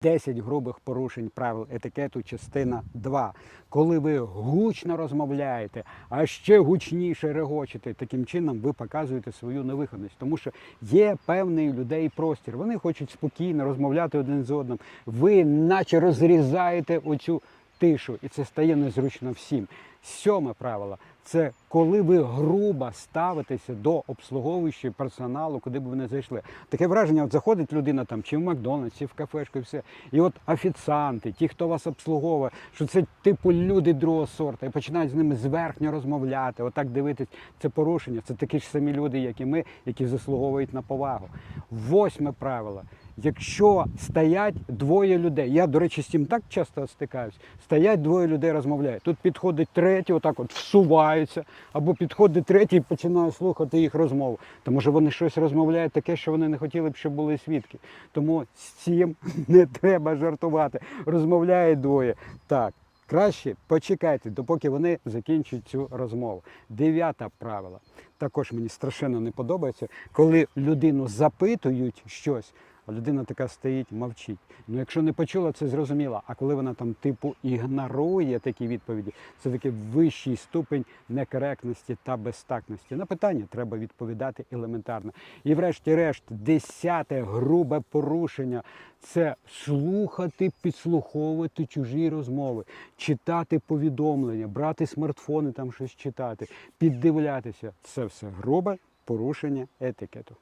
10 грубих порушень правил етикету, частина 2. Коли ви гучно розмовляєте, а ще гучніше регочете, таким чином ви показуєте свою невихованість. Тому що є певний людей простір. Вони хочуть спокійно розмовляти один з одним. Ви наче розрізаєте оцю тишу, і це стає незручно всім. Сьоме правило це коли ви грубо ставитеся до обслуговуючого персоналу, куди б ви не зайшли. Таке враження, от заходить людина там чи в Макдональдс, чи в кафешку, і все. І от офіціанти, ті, хто вас обслуговує, що це типу люди другого сорту, і починають з ними зверхньо розмовляти, отак дивитись, це порушення. Це такі ж самі люди, як і ми, які заслуговують на повагу. Восьме правило. Якщо стоять двоє людей, я, до речі, з цим так часто стикаюсь, стоять двоє людей, розмовляють. Тут підходить третій, отак от всуваються, або підходить третій і починає слухати їх розмову. Тому що вони щось розмовляють таке, що вони не хотіли б, щоб були свідки. Тому з цим не треба жартувати. Розмовляють двоє. Так. Краще почекайте, допоки вони закінчать цю розмову. Дев'яте правило. Також мені страшенно не подобається, коли людину запитують щось, а людина така стоїть, мовчить. Ну, якщо не почула, це зрозуміло. А коли вона там типу ігнорує такі відповіді, це такий вищий ступень некоректності та безтактності. На питання треба відповідати елементарно. І врешті-решт, десяте грубе порушення це слухати, підслуховувати чужі розмови, читати повідомлення, брати смартфони, там щось читати, піддивлятися. Це все грубе порушення етикету.